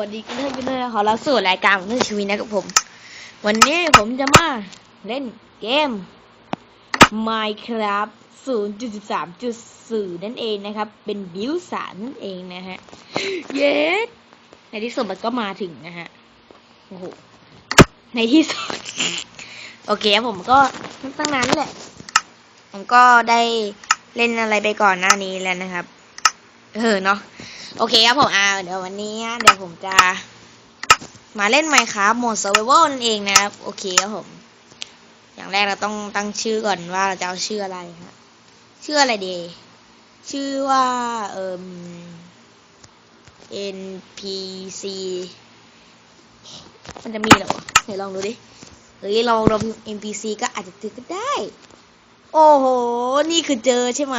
สวัสดีกันท่านกันด้วยขอรับสู่รายการของท่านชีวิตนะครับผม วันนี้ผมจะมาเล่นเกม Minecraft 0.13.4 นั่นเองนะครับ เป็นบิวสารนั่นเองนะฮะ เย้ในที่สุดมันก็มาถึงนะฮะ โอ้โห ในที่สุด โอเคครับผมก็ตั้งนานแหละ ผมก็ได้เล่นอะไรไปก่อนหน้านี้แล้วนะครับ เออเนาะโอเคครับผมอ่าเดี๋ยววันนี้เดี๋ยวผมจะ มาเล่น Minecraft โหมด Survival นั่นเองนะครับ โอเคครับผม อย่างแรกเราต้องตั้งชื่อก่อนว่าเราจะเอาชื่ออะไรฮะชื่ออะไรดีชื่อว่าเอ่ม NPC มันจะมีเหรอวะไหนลองดูดิเฮ้ยเราเราพิมพ์ NPC ก็อาจจะถือก็ได้ โอ้โห นี่คือเจอใช่ไหม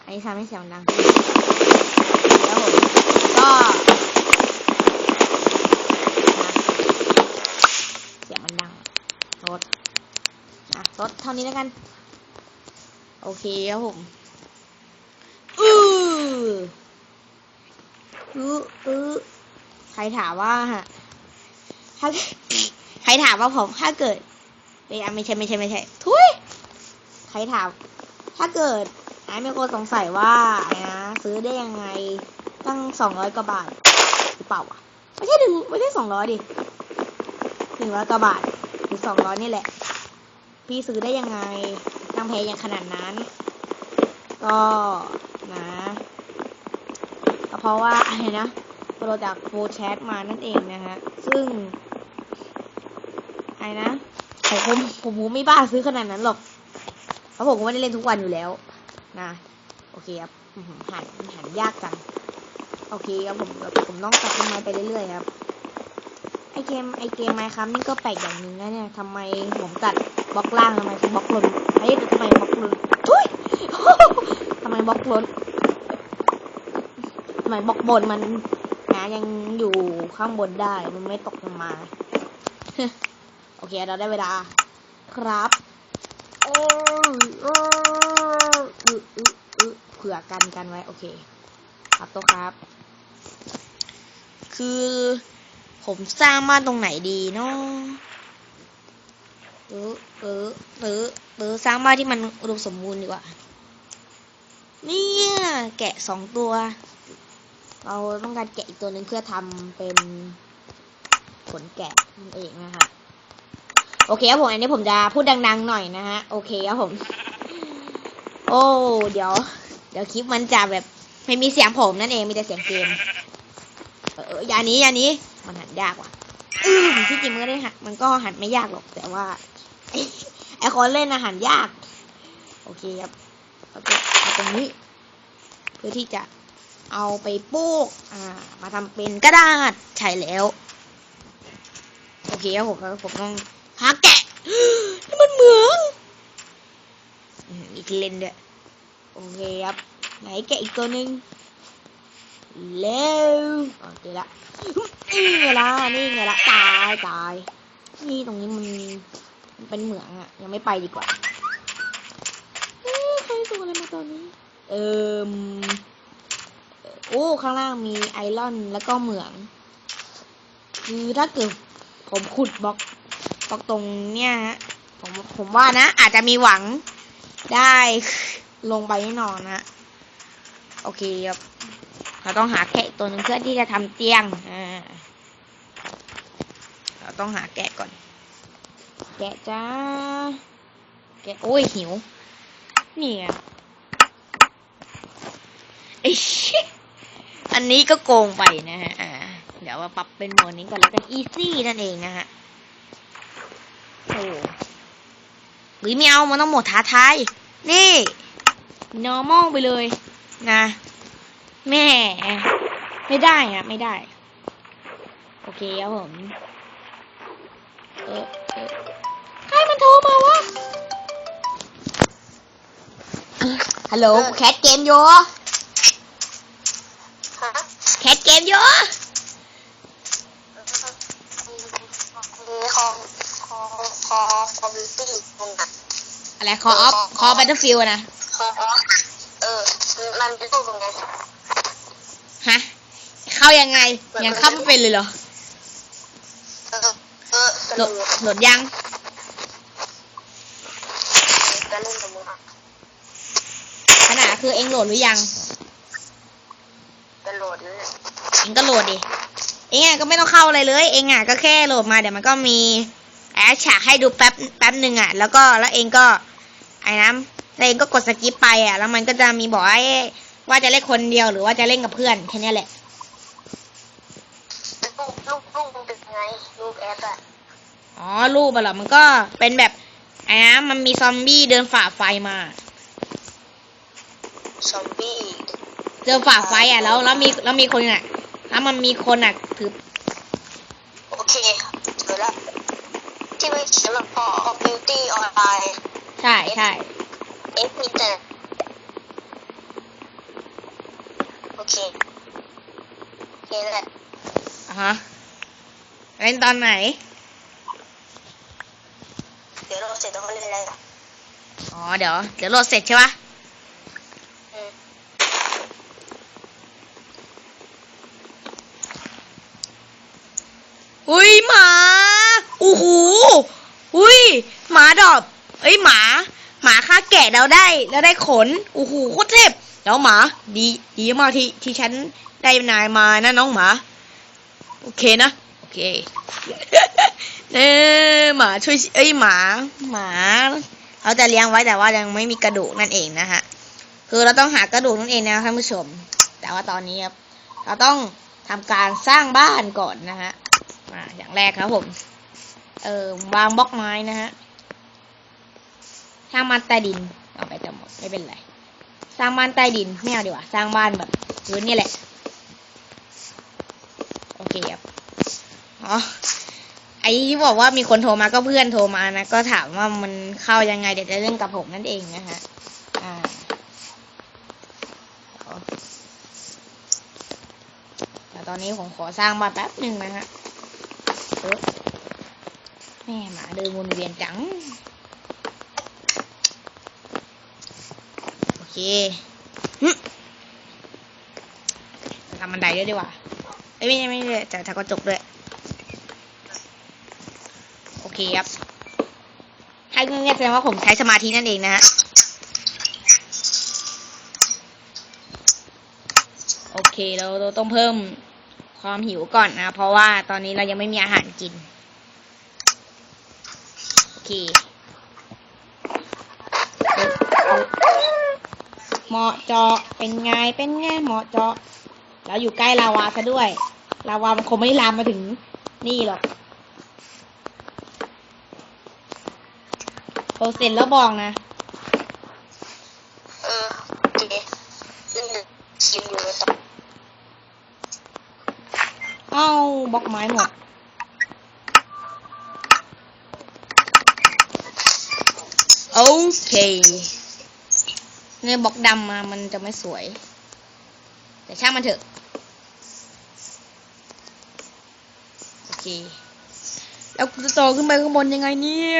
นนี้ทำให้เสียงดังแล้วผมก็เสียงมันดังลดอะลดเท่านี้แล้วกัน โอเคครับผมอืออืออือใครถามว่าถ้าใครถามว่าผมถ้าเกิดไม่อะไม่ใช่ไม่ใช่ไม่ใช่ทุยใครถาม ถ้าเกิด ไอ้มีคนสงสัยว่าไอ้นะซื้อได้ยังไงตั้งสองร้อยกว่าบาทหรือเปล่าวะไม่ใช่หนึ่งไม่ใช่สองร้อยดิหนึ่งร้อยกว่าบาทหรือสองร้อยนี่แหละ พี่ซื้อได้ยังไงตั้งแพงอย่างขนาดนั้น ก็นะก็เพราะว่าอะไรนะโปรจากโฟแชทมานั่นเองนะฮะ ซึ่งไอะไรนะผมผมผมไม่บ้าซื้อขนาดนั้นหรอกเพราะผมก็ไม่ได้เล่นทุกวันอยู่แล้ว นะ โอเคครับหันหันยากจัง โอเคครับผมผมต้องตัดต้นไม้ไปเรื่อยๆครับ ไอเกมไอเกมไมครับนี่ก็แปลกอย่างหนึ่งนะเนี่ยทำไมผมตัดบล็อกล่างทำไมบล็อกลนเฮ้ยทำไมบล็อกลนทุยทำไมบล็อกลนทำไมบล็อกบนมันนะยังอยู่ข้างบนได้ มันไม่ตกลงมา โอเคเราได้เวลา ครับ โอ้ย อึอึอึเผื่อกันกันไว้ โอเค ครับโตะครับ คือผมสร้างบ้านตรงไหนดีเนาะเออเออเออเออสร้างบ้านที่มันอุดมสมบูรณ์ดีกว่า เนี่ยแกะสองตัว เราต้องการแกะอีกตัวหนึ่งเพื่อทำเป็นขนแกะนั่นเองนะคะโอเคครับผมอันนี้ผมจะพูดดัง ๆ หน่อยนะฮะ โอเคครับผม โอ้ เดี๋ยว เดี๋ยวคลิปมันจะแบบไม่มีเสียงผมนั่นเองมีแต่เสียงเกม เอออย่านี้อย่านี้มันหันยากว่ะที่จริงมันก็ได้หันมันก็หันไม่ยากหรอก แต่ว่าไอคอนเล่นอาหารยาก โอเคครับเอาตรงนี้ เพื่อที่จะเอาไปโป๊กอ่า มาทำเป็นกระดาษใช่แล้ว โอเคครับผมผมต้องหาแกะนี่มันเหมืองอีกเลนด้วยโอ เคครับ ไหนแกะอีกตัวหนึ่งเร็วโอเคละนี่ไงล่ะนี่ไงล่ะตายตายนี่ตรงนี้มันมันเป็นเหมืองอะยังไม่ไปดีกว่าเอ๊ะใครส่งอะไรมาตอนนี้ เอิมโอ้ข้างล่างมีไอรอนแล้วก็เหมือง คือถ้าเกิดผมขุดบล็อกบล็อกตรงเนี้ยฮะผมผมว่านะ อาจจะมีหวังได้ ลงไปแน่นอนนะโอเคครับเราต้องหาแกะตัวหนึงเพื่อที่จะทำเตียงอ่าเราต้องหาแกะก่อน แกะจ้า แกะโอ้ยหิว เนี่ยไอ้ชิอันนี้ก็โกงไปนะฮะอ่าเดี๋ยวมาปรับเป็นโหมดนี้ก่อนแล้วกันอีซี่นั่นเองนะฮะโอ้หรือไม่เอามันต้องโหมดท้าทาย นี่ normal ไปเลย นะแม่ไม่ได้อะไม่ได้ โอเคครับผมเออเออใครมันโทรมาวะฮัลโหลแคทเกมโยฮะแคทเกมโยมีคอคอคอคอบิวตี้ตรงนั้นอะไรคอออฟคอแบทเทิลฟิลนะคอ เออ มันเป็นรูปตรงนั้นฮะ เข้ายังไง ยังเข้าไม่เป็นเลยเหรอเออเออสโหลนุดกโหลดยังจะเล่นกับมึงอะขนาดคือเองโหลดหรือยังจะโหลดเลยเองก็โหลดดิ เองอะก็ไม่ต้องเข้าอะไรเลย เองอะก็แค่โหลดมาเดี๋ยวมันก็มีแอดฉากให้ดูแป๊บแป๊บหนึ่งอะ แล้วก็แล้วเองก็ไอ้น้ำ แล้วเองก็กดสกิปไปอะ แล้วมันก็จะมีบอกว่าเอ๊ะว่าจะเล่นคนเดียวหรือว่าจะเล่นกับเพื่อนแค่นี้แหละลูกลูกลูกมันเป็นไงลูกแอปอะอ๋อรูปอะเหรอมันก็เป็นแบบไอ้น้ำมันมีซอมบี้เดินฝ่าไฟมาซอมบี้เดินฝ่าไฟอะแล้วแล้วมีแล้วมีคนอะแล้วมันมีคนอะถือโอเคเจอแล้วที่ไม่เขียนแบบพอบิวตี้ออนไลน์ใช่ใช่ เอฟมีแต่โอเค โอเคแหละอะฮะเล่นตอนไหน เดี๋ยวเราเสร็จแล้วก็เล่นอะไรอะอ๋อ เดี๋ยว เดี๋ยวโหลดเสร็จใช่ปะอืมอุ้ยหมา โอ้โห อุ้ย หมาดอบ เอ้ย หมา หมาฆ่าแกะแล้วได้แล้วได้ขนโอ้โหโคตรเทพแล้วหมา ดีดีมากที่ที่ฉันได้นายมานะน้องหมา โอเคนะโอเคเออหมาช่วยเอ้ยหมา หมาเราจะเลี้ยงไว้แต่ว่ายังไม่มีกระดูกนั่นเองนะฮะคือเราต้องหากระดูกนั่นเองนะท่านผู้ชม แต่ว่าตอนนี้ครับเราต้องทำการสร้างบ้านก่อนนะฮะอ่าอย่างแรกครับผม เออวางบล็อกไม้นะฮะ สร้างบ้านใต้ดินเอาไปจะหมดไม่เป็นไร สร้างบ้านใต้ดินไม่เอาดีกว่า สร้างบ้านแบบพื้นนี่แหละ โอเคครับ อ๋อ ไอ้ที่บอกว่ามีคนโทรมาก็เพื่อนโทรมานะ ก็ถามว่ามันเข้ายังไง เดี๋ยวจะเล่นกับผมนั่นเองนะฮะ อ่าแต่ตอนนี้ผมขอสร้างบ้านแป๊บหนึ่งนะฮะแม่หมาเดินวนเวียนจัง โอ เคหึทำบันไดด้วยดีกว่าเอ้ยไม่ใช่ไม่ใช่จะทำกระจกด้วย โอเคครับถ้าเงียบๆแสดงว่าผมใช้สมาธินั่นเองนะฮะ โอเคเราเราต้องเพิ่มความหิวก่อนนะ เพราะว่าตอนนี้เรายังไม่มีอาหารกิน โอเค เหมาะเจาะเป็นไงเป็นไงเหมาะเจาะเราอยู่ใกล้ลาวาซะด้วย ลาวามันคงไม่ลามมาถึงนี่หรอกโอเสร็จแล้วบอกนะ เออโอเคเล่นชิมอยู่เลยครับเอ้าบล็อกไม้หมดโอเค เงยบล็อกดำมามันจะไม่สวย แต่ช่างมันเถอะ โอเค แล้วกูจะโตขึ้นไปข้างบนยังไงเนี่ย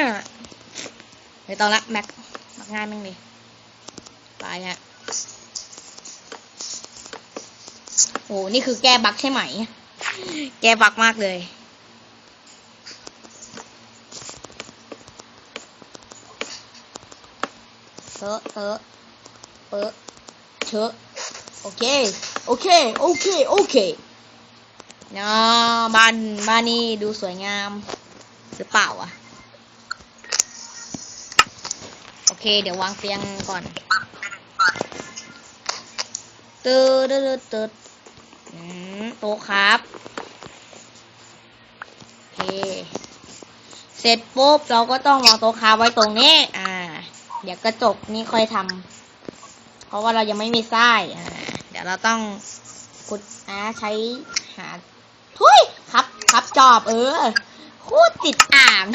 ไม่ต้องละแม็กมักง่ายแม่งเลยไปฮะโอ้นี่คือแก้บักใช่ไหม แก้บักมากเลยเตอเตอ เปอเชอะโอเค โอเค โอเค โอเคเนาะบ้านบ้านนี้ดูสวยงามหรือเปล่าอะ โอเค เดี๋ยววางเตียงก่อนตืดตืดตืดอืมโต๊ะครับ โอเค เสร็จปุ๊บเราก็ต้องวางโต๊ะค้าไว้ตรงนี้ อ่า เดี๋ยวกระจกนี่ค่อยทำ เพราะว่าเรายังไม่มีไส้เดี๋ยวเราต้องขุดอ่าใช้หาเฮ้ยครับครับจอบเออคตรติดอ่าง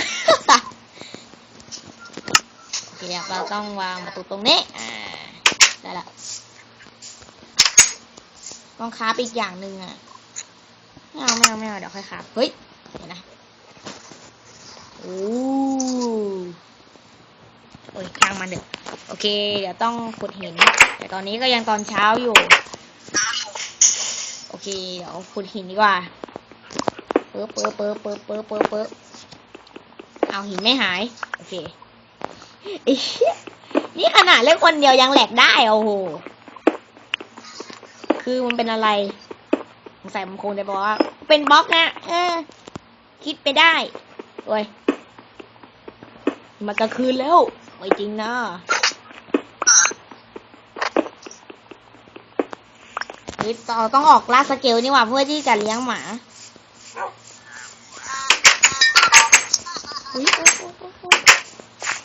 โอเคเราต้องวางประตูตรงนี้อ่าได้ละต้องคาบอีกอย่างหนึ่งอะไม่เอาไม่เอาไม่เอาเดี๋ยวค่อยคาบเฮ้ยเห็นนะโอ้ โอ้ยช่างมันเถอะโอเค เดี๋ยวต้องขุดหิน แต่ตอนนี้ก็ยังตอนเช้าอยู่ โอเค เดี๋ยวขุดหินดีกว่าเปิ๊บเปิ๊บเปิ๊บเปิ๊บเปิ๊บเปิ๊บเปิ๊บเอาหินไม่หาย โอเคนี่ขนาดเล่นคนเดียวยังแหลกได้โอ้โห คือมันเป็นอะไรสงสัยมันคงจะบอกว่า เป็นบล็อกนะ เออ คิดไปได้ โอ้ยมากลางคืนแล้ว ไม่จริงนะนี่เราต้องออกล่าสเกลนี่หว่าเพื่อที่จะเลี้ยงหมาอยโอ๊ยโอ๊ยโอ๊ยโอ๊ย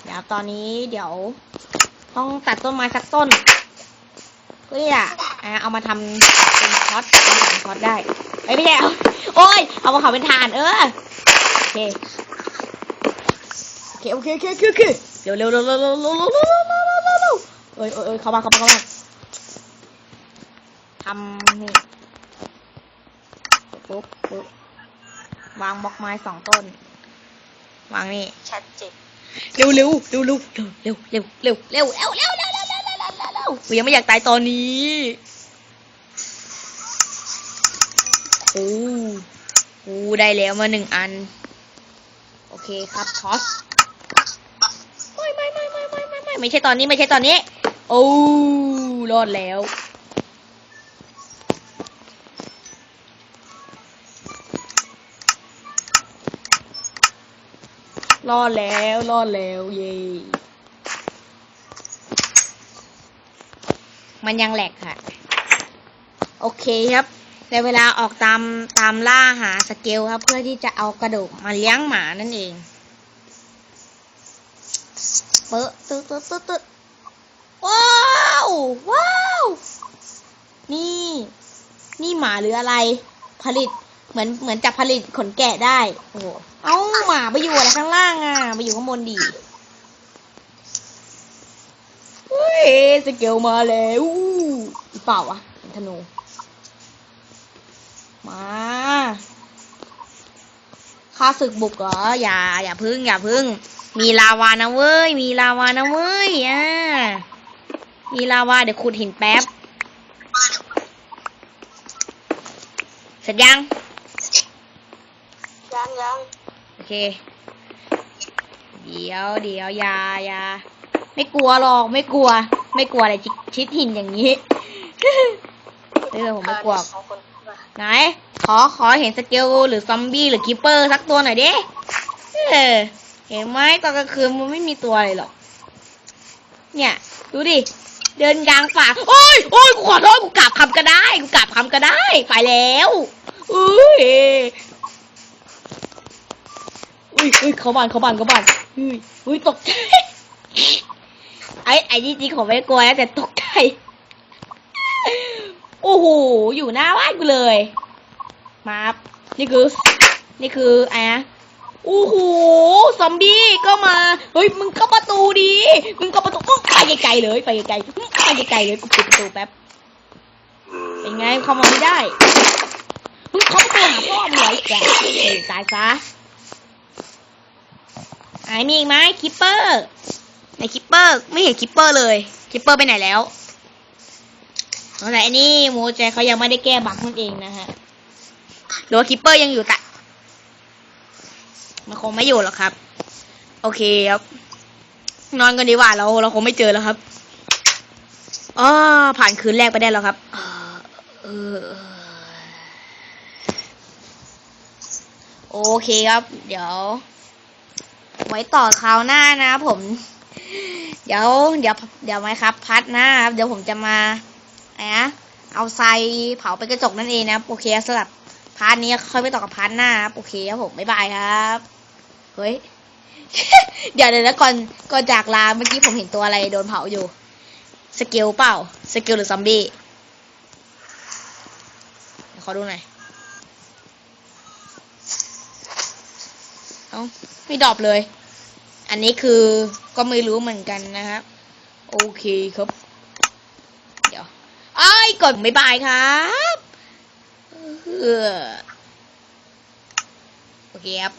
เดี๋ยวตอนนี้เดี๋ยว ต้องตัดต้นไม้สักต้นเพื่อจะเอามาทำเป็นช็อตเป็นช็อตได้เอ้ยไม่ใช่เอาโอ้ย เอามาเผาเป็นถ่าน เออโอเค เคโอเคโอเคโอเคโอเคเร็วเร็วเร็วเร็วเร็วเร็วเร็วเร็วเร็วเอ้ยเอ้ยเข้ามาเข้ามาเข้ามาทำนี่ปุ๊บปุ๊บวางบล็อกไม้สองต้น วางนี่ชัดเจนเร็วเร็วเร็วเร็วเร็วเร็วเร็วเร็วเร็วเร็วเร็วเร็วเร็วเร็วเร็วกูยังไม่อยากตายตอนนี้โอ้โหได้แล้วมาหนึ่งอัน โอเคครับทอส ไม่ไม่ไม่ไม่ใช่ตอนนี้ไม่ใช่ตอนนี้ โอ้รอดแล้ว รอดแล้วรอดแล้วเย่มันยังแหลกค่ะ โอเคครับในเวลาออกตามตามล่าหาสเกลครับ เพื่อที่จะเอากระดูกมาเลี้ยงหมานั่นเอง เปอะตึ๊ดตึ๊ดตึ๊ดตึ๊ดว้าวว้าวนี่ นี่หมาหรืออะไร ผลิตเหมือนเหมือนจะผลิตขนแกะได้โอ้โหเอ้าหมาไปอยู่อะไรข้างล่างอะไปอยู่ข้างบนดีเฮ้ยสเกลมาแล้วเปล่าวะเห็นธนูมาข้าศึกบุกเหรออย่า อย่าพึ่งอย่าพึ่ง มีลาวานะเว้ย มีลาวานะเว้ย อ่า มีลาวาเดี๋ยวขุดหินแป๊บ เสร็จยัง ยังยังโอเค เดี๋ยวเดี๋ยวอยาอยาไม่กลัวหรอกไม่กลัว ไม่กลัวอะไรชิดชิดหินอย่างนี้เออผมไม่กลัวสองคนมาไหน ขอขอเห็นสเกลหรือซอมบี้หรือคิปเปอร์สักตัวหน่อยดิ เออ เห็นไหมตอนกลางคืนมันไม่มีตัวเลยหรอก เนี่ย ดูดิ เดินกลางป่าโอ้ยโอ้ยกูขอโทษกูกลับคำก็ได้กูกลับคำก็ได้ ไปแล้วอุ้ยอุ้ยอุ้ยเขาบานเขาบานเขาบานอุ้ยอุ้ยตกใจไอ้ไอ้จริงๆผมไม่ได้กลัวนะแต่ตกใจโอ้โหอยู่หน้าบ้านกูเลย มา นี่คือ นี่คือไอ้นะ โอ้โหซอมบี้ก็มา เฮ้ย มึงเข้าประตูดี มึงเข้าประตูไปไกลๆเลย ไปไกลๆไปไกลๆเลย กูปิดประตูแป๊บ เป็นไงเข้ามาไม่ได้ มึงเข้าประตูหาพ่อมึงเหรอไอ้แกเอ้ยตายซะไอ้มีอีกไหมคิปเปอร์ไหนคิปเปอร์ไม่เห็นคิปเปอร์เลยคิปเปอร์ไปไหนแล้วแต่อันนี้โมเจเขายังไม่ได้แก้บั๊กนั่นเองนะฮะหรือว่าคิปเปอร์ยังอยู่แต่ มันคงไม่อยู่หรอกครับ โอเคครับ นอนกันดีกว่าเราเราคงไม่เจอแล้วครับอ๋อผ่านคืนแรกไปได้แล้วครับออโอเคครับ เดี๋ยว ไว้ต่อคราวหน้านะครับผม เดี๋ยว เดี๋ยว เดี๋ยวไหมครับ พัดนะครับ เดี๋ยวผมจะมาอะไรนะเอาไซเผาไปนกระจกนั่นเองนะโอเคสำหรับ พาร์ทนี้ค่อยไปต่อกับพาร์ทหน้าครับโอเคครับผมบ๊ายบายครับเฮ้ยเดี๋ยวเดี๋ยวนะก่อนก่อนจากลาเมื่อกี้ผมเห็นตัวอะไรโดนเผาอยู่ สเกลเปล่า สเกลหรือซอมบี้เดี๋ยวขอดูหน่อยเอ้าไม่ดรอปเลย อันนี้คือก็ไม่รู้เหมือนกันนะครับ โอเคครับ เดี๋ยวไอ้กดไม่บายครับ โอเคครับ